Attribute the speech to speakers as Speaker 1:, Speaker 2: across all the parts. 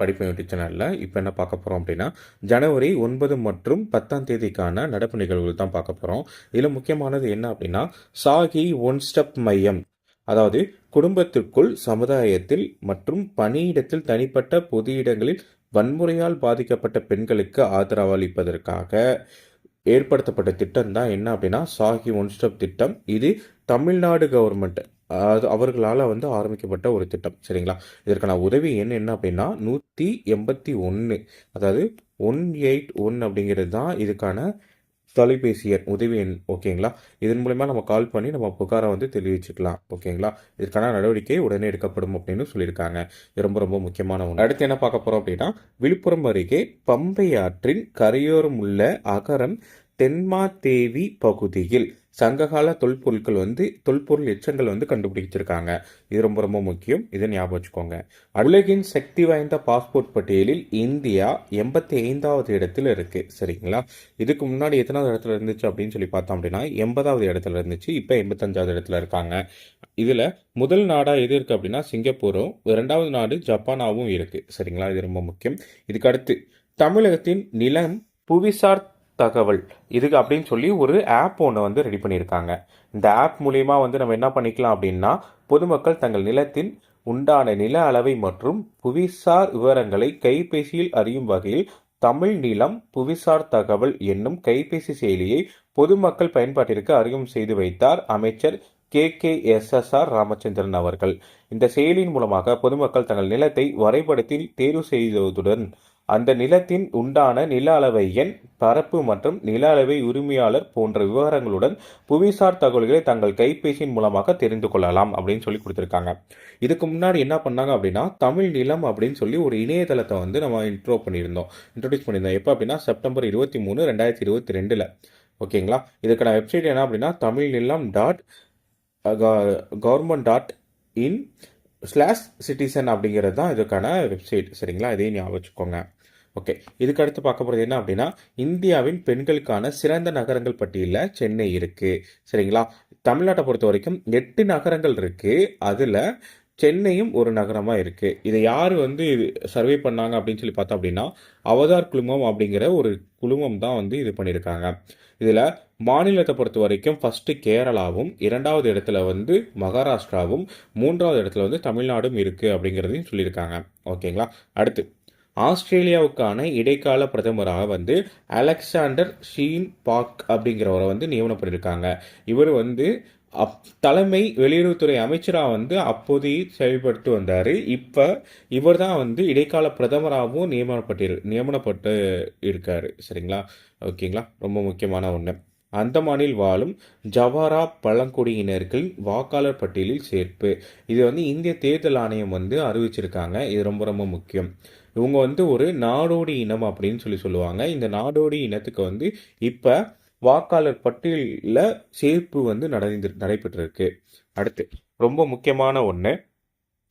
Speaker 1: படிப்பு யூடியூப் சேனலில் இப்போ என்ன பார்க்க போகிறோம் அப்படின்னா ஜனவரி ஒன்பது மற்றும் பத்தாம் தேதிக்கான நடப்பு நிகழ்வுகள் தான் பார்க்க போகிறோம் இதில் முக்கியமானது என்ன அப்படின்னா சாகி ஒன் ஸ்டெப் மையம். அதாவது குடும்பத்திற்குள் சமுதாயத்தில் மற்றும் பணியிடத்தில் தனிப்பட்ட பொது இடங்களில் வன்முறையால் பாதிக்கப்பட்ட பெண்களுக்கு ஆதரவு அளிப்பதற்காக ஏற்படுத்தப்பட்ட திட்டம் தான் என்ன அப்படின்னா சாகி ஒன் ஸ்டெப் திட்டம். இது தமிழ்நாடு கவர்மெண்ட் அது அவர்களால் வந்து ஆரம்பிக்கப்பட்ட ஒரு திட்டம். சரிங்களா? இதற்கான உதவி எண் என்ன அப்படின்னா நூற்றி எண்பத்தி ஒன்று அதாவது ஒன் எயிட் ஒன் அப்படிங்கிறது தான் இதுக்கான தொலைபேசி எண் உதவி எண் ஓகேங்களா? இதன் மூலயமா நம்ம கால் பண்ணி நம்ம புகாரை வந்து தெரிவிச்சுக்கலாம் ஓகேங்களா? இதற்கான நடவடிக்கை உடனே எடுக்கப்படும் அப்படின்னு சொல்லியிருக்காங்க. இது ரொம்ப ரொம்ப முக்கியமான ஒன்று அடுத்து என்ன பார்க்க போகிறோம் அப்படின்னா விழுப்புரம் அருகே பம்பை ஆற்றின் கரையோரம் உள்ள அகரம் தென்மாதேவி பகுதியில் சங்ககால தொல்பொருட்கள் வந்து தொல்பொருள் எச்சங்கள் வந்து கண்டுபிடிச்சிருக்காங்க. இது ரொம்ப ரொம்ப முக்கியம். இதை ஞாபகம் வச்சுக்கோங்க. உலகின் சக்தி வாய்ந்த பாஸ்போர்ட் பட்டியலில் இந்தியா எண்பத்தி ஐந்தாவது இடத்துல இருக்கு. சரிங்களா? இதுக்கு முன்னாடி எத்தனாவது இடத்துல இருந்துச்சு அப்படின்னு சொல்லி பார்த்தோம் அப்படின்னா எண்பதாவது இடத்துல இருந்துச்சு. இப்போ எண்பத்தஞ்சாவது இடத்துல இருக்காங்க. இதில் முதல் நாடாக எது இருக்குது அப்படின்னா சிங்கப்பூரும் இரண்டாவது நாடு ஜப்பானாவும் இருக்குது சரிங்களா? இது ரொம்ப முக்கியம். இதுக்கு அடுத்து தமிழகத்தின் நிலம் புவிசார் தகவல். இதுக்கு அப்படின்னு சொல்லி ஒரு ஆப் ஒன்று வந்து ரெடி பண்ணியிருக்காங்க. இந்த ஆப் மூலிமா வந்து நம்ம என்ன பண்ணிக்கலாம் அப்படின்னா பொதுமக்கள் தங்கள் நிலத்தின் உண்டான நில அளவை மற்றும் புவிசார் விவரங்களை கைபேசியில் அறியும் வகையில் தமிழ் நிலம் புவிசார் தகவல் என்னும் கைபேசி செயலியை பொதுமக்கள் பயன்பாட்டிற்கு அறிமுகம் செய்து வைத்தார் அமைச்சர் K. K. S. S. R. Ramachandran அவர்கள். இந்த செயலியின் மூலமாக பொதுமக்கள் தங்கள் நிலத்தை வரைபடத்தில் தேர்வு செய்வதுடன் அந்த நிலத்தின் உண்டான நில அளவை எண் பரப்பு மற்றும் நில அளவை உரிமையாளர் போன்ற விவரங்களுடன் புவிசார் தகவல்களை தங்கள் கைபேசியின் மூலமாக தெரிந்து கொள்ளலாம் அப்படின்னு சொல்லி கொடுத்துருக்காங்க. இதுக்கு முன்னாடி என்ன பண்ணாங்க அப்படின்னா தமிழ் நிலம் அப்படின்னு சொல்லி ஒரு இணையதளத்தை வந்து நம்ம இன்ட்ரோ பண்ணியிருந்தோம். இன்ட்ரோடியூஸ் பண்ணியிருந்தோம். எப்போ அப்படின்னா செப்டம்பர் இருபத்தி மூணு ரெண்டாயிரத்தி இருபத்தி ரெண்டில். ஓகேங்களா? இதுக்கான வெப்சைட் என்ன அப்படின்னா Tamil Nilam dot government dot in slash citizen அப்படிங்கிறது தான் இதுக்கான வெப்சைட் சரிங்களா? இதையும் ஞாபகம் வச்சுக்கோங்க. ஓகே. இதுக்கு அடுத்து பார்க்க போகிறது என்ன அப்படின்னா இந்தியாவின் பெண்களுக்கான சிறந்த நகரங்கள் பட்டியலில் சென்னை இருக்குது சரிங்களா? தமிழ்நாட்டை பொறுத்த வரைக்கும் எட்டு நகரங்கள் இருக்குது அதில் சென்னையும் ஒரு நகரமாக இருக்குது இதை யார் வந்து இது சர்வே பண்ணாங்க அப்படின்னு சொல்லி பார்த்தோம் அப்படின்னா அவதார் குழுமம் அப்படிங்கிற ஒரு குழுமம் தான் வந்து இது பண்ணியிருக்காங்க. இதில் மாநிலத்தை பொறுத்த வரைக்கும் ஃபஸ்ட்டு கேரளாவும் இரண்டாவது இடத்துல வந்து மகாராஷ்டிராவும் மூன்றாவது இடத்துல வந்து தமிழ்நாடும் இருக்குது அப்படிங்கிறதையும் சொல்லியிருக்காங்க. ஓகேங்களா? அடுத்து ஆஸ்திரேலியாவுக்கான இடைக்கால பிரதமராக வந்து அலெக்சாண்டர் ஷீன் பாக் அப்படிங்கிறவரை வந்து நியமனம் பண்ணியிருக்காங்க இவர் வந்து அப் தலைமை வெளியுறவுத்துறை அமைச்சராக வந்து அப்போதைய செயல்படுத்தி வந்தார். இப்போ இவர் தான் வந்து இடைக்கால பிரதமராகவும் நியமனப்பட்டிரு நியமனப்பட்டு இருக்கார். சரிங்களா? ஓகேங்களா? ரொம்ப முக்கியமான ஒன்று அந்தமானில் வாழும் ஜவாரா பழங்குடியினர்களின் வாக்காளர் பட்டியலில் சேர்ப்பு. இது வந்து இந்திய தேர்தல் ஆணையம் வந்து அறிவிச்சிருக்காங்க. இது ரொம்ப ரொம்ப முக்கியம். இவங்க வந்து ஒரு நாடோடி இனம் அப்படின்னு சொல்லி சொல்லுவாங்க. இந்த நாடோடி இனத்துக்கு வந்து இப்போ வாக்காளர் பட்டியலில் சேர்ப்பு வந்து நடந்து நடைபெற்றிருக்கு. அடுத்து ரொம்ப முக்கியமான ஒன்று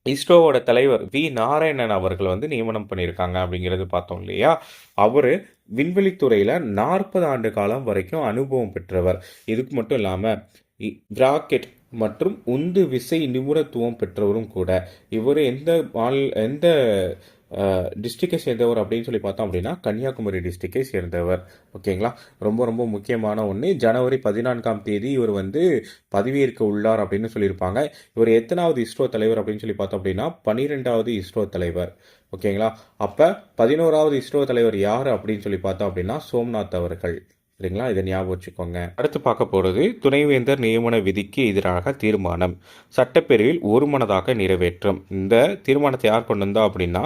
Speaker 1: இஸ்ரோவோட தலைவர் வி. நாராயணன் அவர்கள் வந்து நியமனம் பண்ணியிருக்காங்க அப்படிங்கிறது பார்த்தோம் இல்லையா? அவர் விண்வெளித்துறையில் நாற்பது ஆண்டு காலம் வரைக்கும் அனுபவம் பெற்றவர். இதுக்கு மட்டும் இல்லாமல் ராக்கெட் மற்றும் உந்து விசை நிபுணத்துவம் பெற்றவரும் கூட. இவர் எந்த மாநில எந்த டிஸ்ட்ரிக்டை சேர்ந்தவர் அப்படின்னு சொல்லி பார்த்தோம் அப்படின்னா கன்னியாகுமரி டிஸ்ட்ரிக்டை சேர்ந்தவர். ஓகேங்களா? ரொம்ப ரொம்ப முக்கியமான ஒன்று ஜனவரி பதினான்காம் தேதி இவர் வந்து பதவியேற்க உள்ளார் அப்படின்னு சொல்லியிருப்பாங்க. இவர் எத்தனாவது இஸ்ரோ தலைவர் அப்படின்னு சொல்லி பார்த்தோம் அப்படின்னா பனிரெண்டாவது இஸ்ரோ தலைவர். ஓகேங்களா? அப்போ பதினோராவது இஸ்ரோ தலைவர் யார் அப்படின்னு சொல்லி பார்த்தோம் அப்படின்னா சோம்நாத் அவர்கள். சரிங்களா? இதை ஞாபகம் வச்சுக்கோங்க. அடுத்து பார்க்க போகிறது துணைவேந்தர் நியமன விதிக்கு எதிராக தீர்மானம். சட்டப்பேரவையில் ஒருமனதாக நிறைவேற்றும். இந்த தீர்மானத்தை யார் கொண்டு வந்தா அப்படின்னா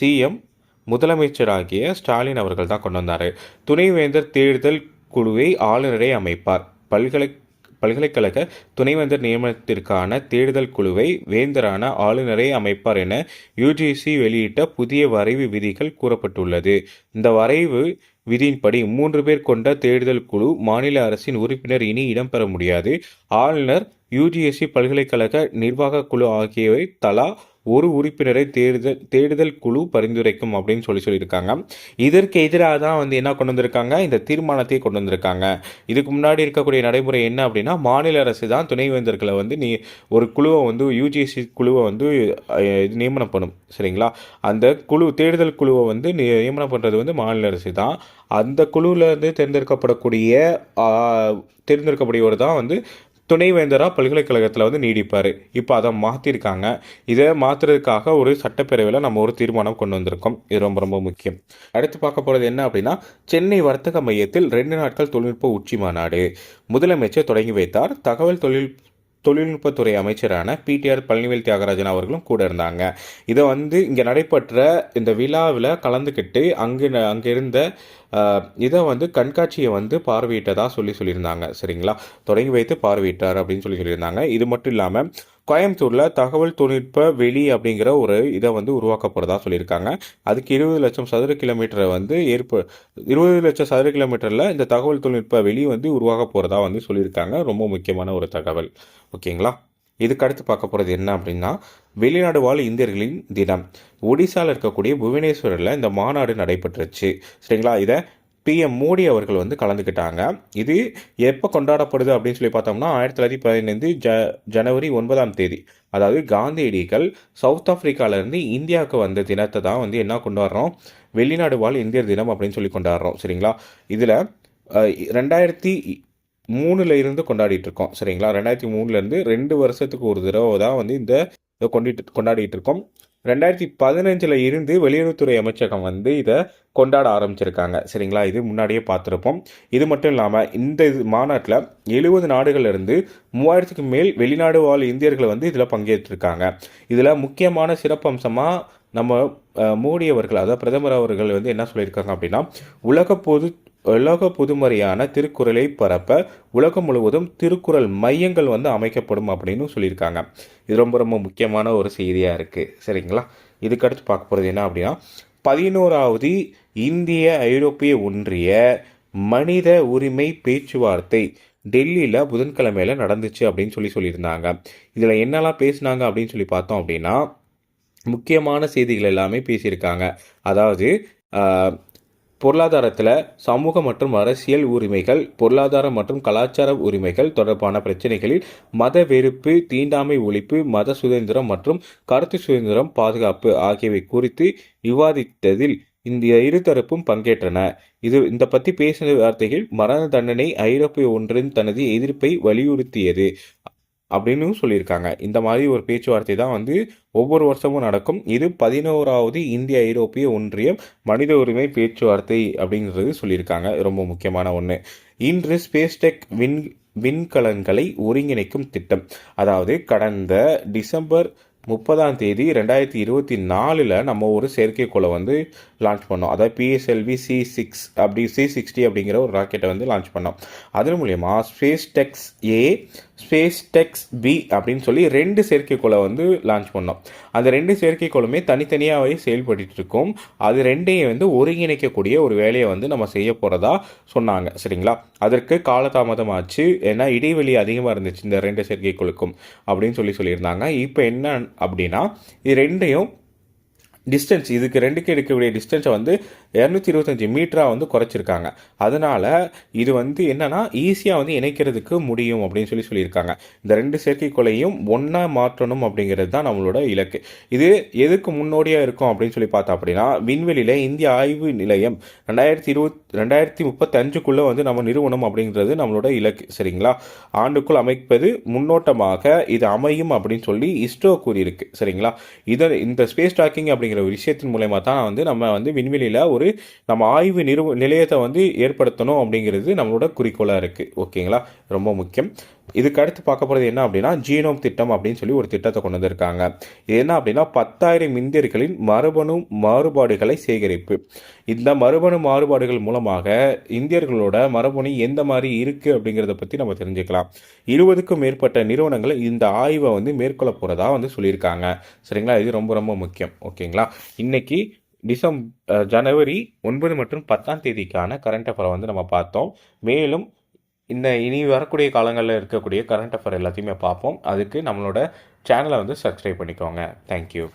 Speaker 1: சிஎம் முதலமைச்சராகிய ஸ்டாலின் அவர்கள் தான் கொண்டு வந்தார். துணைவேந்தர் தேர்தல் குழுவை ஆளுநரை அமைப்பார். பல்கலை பல்கலைக்கழக துணைவேந்தர் நியமனத்திற்கான தேடுதல் குழுவை வேந்தரான ஆளுநரை அமைப்பார் என யுஜிசி வெளியிட்ட புதிய வரைவு விதிகள் கூறப்பட்டுள்ளது. இந்த வரைவு விதியின்படி மூன்று பேர் கொண்ட தேடுதல் குழு மாநில அரசின் உறுப்பினர் இனி இடம்பெற முடியாது. ஆளுநர் யுஜிஎஸ்சி பல்கலைக்கழக நிர்வாக குழு ஆகியவை தலா ஒரு உறுப்பினரை தேர்தல் தேடுதல் குழு பரிந்துரைக்கும் அப்படின்னு சொல்லி சொல்லியிருக்காங்க. இதற்கு எதிராக தான் வந்து என்ன கொண்டு வந்திருக்காங்க? இந்த தீர்மானத்தை கொண்டு வந்திருக்காங்க. இதுக்கு முன்னாடி இருக்கக்கூடிய நடைமுறை என்ன அப்படின்னா மாநில அரசு தான் துணைவேந்தர்களை வந்து நீ ஒரு குழுவை வந்து யூஜிசி குழுவை வந்து நியமனம் பண்ணும். சரிங்களா? அந்த குழு தேடுதல் குழுவை வந்து நியமனம் பண்ணுறது வந்து மாநில அரசு தான். அந்த குழுவில் இருந்து தேர்ந்தெடுக்கப்படக்கூடிய தேர்ந்தெடுக்கப்படியவர் தேர்ந்தெடுக்கக்கூடியவர் தான் வந்து துணைவேந்தராக பல்கலைக்கழகத்தில் வந்து நீடிப்பார். இப்போ அதை மாற்றிருக்காங்க இதை மாற்றுறதுக்காக ஒரு சட்டப்பேரவையில் நம்ம ஒரு தீர்மானம் கொண்டு வந்திருக்கோம். இது ரொம்ப ரொம்ப முக்கியம். அடுத்து பார்க்க போகிறது என்ன அப்படின்னா சென்னை வர்த்தக மையத்தில் ரெண்டு நாட்கள் தொழில்நுட்ப உச்சி மாநாடு முதலமைச்சர் தொடங்கி வைத்தார். தகவல் தொழில் தொழில்நுட்பத்துறை அமைச்சரான பிடிஆர் பழனிவேல் தியாகராஜன் அவர்களும் கூட இருந்தாங்க. இதை வந்து இங்கே நடைபெற்ற இந்த விழாவில் கலந்துக்கிட்டு அங்கு அங்கே இருந்த இதை வந்து கண்காட்சியை வந்து பார்வையிட்டதாக சொல்லி சொல்லியிருந்தாங்க. சரிங்களா? தொடங்கி வைத்து பார்வையிட்டார் அப்படின்னு சொல்லி சொல்லியிருந்தாங்க. இது மட்டும் இல்லாமல் கோயம்புத்தூரில் தகவல் தொழில்நுட்ப வெளி அப்படிங்கிற ஒரு இதை வந்து உருவாக்கப்படுறதா சொல்லியிருக்காங்க. அதுக்கு இருபது லட்சம் சதுர கிலோமீட்டரை வந்து ஏற்ப இருபது லட்சம் சதுர கிலோமீட்டரில் இந்த தகவல் தொழில்நுட்ப வெளி வந்து உருவாக போகிறதா வந்து சொல்லியிருக்காங்க. ரொம்ப முக்கியமான ஒரு தகவல். ஓகேங்களா? இதுக்கு அடுத்து பார்க்க போகிறது என்ன அப்படின்னா வெளிநாடு வாழ் இந்தியர்களின் தினம். ஒடிசாவில் இருக்கக்கூடிய புவனேஸ்வரில் இந்த மாநாடு நடைபெற்றுச்சு. சரிங்களா? இதை பிஎம் மோடி அவர்கள் வந்து கலந்துக்கிட்டாங்க. இது எப்போ கொண்டாடப்படுது அப்படின்னு சொல்லி பார்த்தோம்னா ஆயிரத்தி தொள்ளாயிரத்தி பதினைந்து ஜ ஜனவரி ஒன்பதாம் தேதி. அதாவது காந்தியடிகள் சவுத் ஆஃப்ரிக்காவிலேருந்து இந்தியாவுக்கு வந்த தினத்தை தான் வந்து என்ன கொண்டாடுறோம்? வெளிநாடு வாழ் இந்தியர் தினம் அப்படின்னு சொல்லி கொண்டாடுறோம். சரிங்களா? இதில் ரெண்டாயிரத்தி மூணுல இருந்து கொண்டாடிட்டு இருக்கோம். சரிங்களா? ரெண்டாயிரத்தி மூணுலேருந்து ரெண்டு வருஷத்துக்கு ஒரு தடவை தான் வந்து இந்த இதை கொண்டிட்டு கொண்டாடிட்டு இருக்கோம் ரெண்டாயிரத்தி பதினஞ்சில் இருந்து வெளியுறவுத்துறை அமைச்சகம் வந்து இதை கொண்டாட ஆரம்பிச்சிருக்காங்க. சரிங்களா? இது முன்னாடியே பார்த்துருப்போம். இது மட்டும் இல்லாமல் இந்த இது மாநாட்டில் எழுபது நாடுகள்லேருந்து மூவாயிரத்துக்கு மேல் வெளிநாடு வாழ் இந்தியர்கள் வந்து இதில் பங்கேற்றிருக்காங்க. இதில் முக்கியமான சிறப்பம்சமாக நம்ம மோடி அவர்கள் அதாவது பிரதமர் அவர்கள் வந்து என்ன சொல்லியிருக்காங்க அப்படின்னா உலக பொது உலக புதுமறையான திருக்குறளை பரப்ப உலகம் முழுவதும் திருக்குறள் மையங்கள் வந்து அமைக்கப்படும் அப்படின்னு சொல்லியிருக்காங்க. இது ரொம்ப ரொம்ப முக்கியமான ஒரு செய்தியாக இருக்குது சரிங்களா? இதுக்கடுத்து பார்க்க போகிறது என்ன அப்படின்னா பதினோராவது இந்திய ஐரோப்பிய ஒன்றிய மனித உரிமை பேச்சுவார்த்தை டெல்லியில் புதன்கிழமையில நடந்துச்சு அப்படின்னு சொல்லி சொல்லியிருந்தாங்க. இதில் என்னெல்லாம் பேசுனாங்க அப்படின்னு சொல்லி பார்த்தோம் அப்படின்னா முக்கியமான செய்திகள் எல்லாமே பேசியிருக்காங்க. அதாவது பொருளாதாரத்தில் சமூக மற்றும் அரசியல் உரிமைகள் பொருளாதார மற்றும் கலாச்சார உரிமைகள் தொடர்பான பிரச்சனைகளில் மத வெறுப்பு தீண்டாமை ஒழிப்பு மத சுதந்திரம் மற்றும் கருத்து சுதந்திரம் பாதுகாப்பு ஆகியவை குறித்து விவாதித்ததில் இந்த இருதரப்பும் பங்கேற்றன. இது இந்த பற்றி பேசின வார்த்தைகள் மரண தண்டனை ஐரோப்பிய ஒன்றின் தனது எதிர்ப்பை வலியுறுத்தியது. அப்படின்னு சொல்லியிருக்காங்க. இந்த மாதிரி ஒரு பேச்சுவார்த்தை தான் வந்து ஒவ்வொரு வருஷமும் நடக்கும். இது பதினோராவது இந்திய ஐரோப்பிய ஒன்றியம் மனித உரிமை பேச்சுவார்த்தை அப்படிங்கிறது சொல்லியிருக்காங்க. ரொம்ப முக்கியமான ஒன்று இன்று ஸ்பேஸ் டெக் விண் விண்கலன்களை ஒருங்கிணைக்கும் திட்டம். அதாவது கடந்த டிசம்பர் முப்பதாம் தேதி ரெண்டாயிரத்தி இருபத்தி நாலில் நம்ம ஒரு செயற்கைக்கோளை வந்து லான்ச் பண்ணோம். அதாவது பிஎஸ்எல்வி சி சிக்ஸ் அப்படி சி சிக்ஸ்டி அப்படிங்கிற ஒரு ராக்கெட்டை வந்து லான்ச் பண்ணோம். அதன் மூலயமா SpaDeX A SpaDeX B அப்படின்னு சொல்லி ரெண்டு செயற்கைக்கோளை வந்து லான்ச் பண்ணோம். அந்த ரெண்டு செயற்கைக்கோளுமே தனித்தனியாகவே செயல்பட்டு இருக்கும். அது ரெண்டையும் வந்து ஒருங்கிணைக்கக்கூடிய ஒரு வேலையை வந்து நம்ம செய்ய போகிறதா சொன்னாங்க. சரிங்களா? அதற்கு காலதாமதம் ஆச்சு ஏன்னா இடைவெளி அதிகமாக இருந்துச்சு இந்த ரெண்டு செயற்கைக்கோளுக்கும் அப்படின்னு சொல்லி சொல்லியிருந்தாங்க. இப்போ என்ன அப்படின்னா இது ரெண்டையும் டிஸ்டன்ஸ் இதுக்கு ரெண்டுக்கு எடுக்கக்கூடிய டிஸ்டன்ஸை வந்து இரநூத்தி இருபத்தஞ்சி மீட்டராக வந்து குறைச்சிருக்காங்க. அதனால் இது வந்து என்னென்னா ஈஸியாக வந்து இணைக்கிறதுக்கு முடியும் அப்படின்னு சொல்லி சொல்லியிருக்காங்க. இந்த ரெண்டு செயற்கைக்கோளையும் ஒன்றா மாற்றணும் அப்படிங்கிறது தான் நம்மளோட இலக்கு. இது எதுக்கு முன்னோடியாக இருக்கும் அப்படின்னு சொல்லி பார்த்தா அப்படின்னா விண்வெளியில் இந்திய ஆய்வு நிலையம் ரெண்டாயிரத்தி இருபத் ரெண்டாயிரத்தி முப்பத்தஞ்சுக்குள்ளே வந்து நம்ம நிறுவனம் அப்படிங்கிறது நம்மளோட இலக்கு சரிங்களா? ஆண்டுக்குள் அமைப்பது முன்னோட்டமாக இது அமையும் அப்படின்னு சொல்லி இஸ்ரோ கூறியிருக்கு சரிங்களா? இதை இந்த ஸ்பேஸ் டாக்கிங் அப்படிங்கிற ஒரு விஷயத்தின் மூலயமா தான் வந்து நம்ம வந்து விண்வெளியில் ஒரு நம்ம ஆய்வு நிறுவ நிலையத்தை வந்து ஏற்படுத்தணும் அப்படிங்கிறது நம்மளோட குறிக்கோளாக இருக்குது ஓகேங்களா? ரொம்ப முக்கியம். இதுக்கு அடுத்து பார்க்க போகிறது என்ன அப்படின்னா ஜீனோம் திட்டம் அப்படின்னு சொல்லி ஒரு திட்டத்தை கொண்டு வந்திருக்காங்க. இது என்ன அப்படின்னா பத்தாயிரம் இந்தியர்களின் மரபணு மாறுபாடுகளை சேகரிப்பு. இந்த மரபணு மாறுபாடுகள் மூலமாக இந்தியர்களோட மரபணு எந்த மாதிரி இருக்குது அப்படிங்கிறத பற்றி நம்ம தெரிஞ்சுக்கலாம். இருபதுக்கும் மேற்பட்ட நிறுவனங்கள் இந்த ஆய்வை வந்து மேற்கொள்ள போகிறதா வந்து சொல்லியிருக்காங்க. சரிங்களா? இது ரொம்ப ரொம்ப முக்கியம். ஓகேங்களா? இன்னைக்கு டிசம்பர் ஜனவரி ஒன்பது மற்றும் பத்தாம் தேதிக்கான கரண்ட் அஃபரை வந்து நம்ம பார்த்தோம். மேலும் இந்த இனி வரக்கூடிய காலங்களில் இருக்கக்கூடிய கரண்ட் அஃபேர் எல்லாத்தையுமே பார்ப்போம். அதுக்கு நம்மளோட சேனலை வந்து சப்ஸ்கிரைப் பண்ணிக்கோங்க. தேங்க்யூ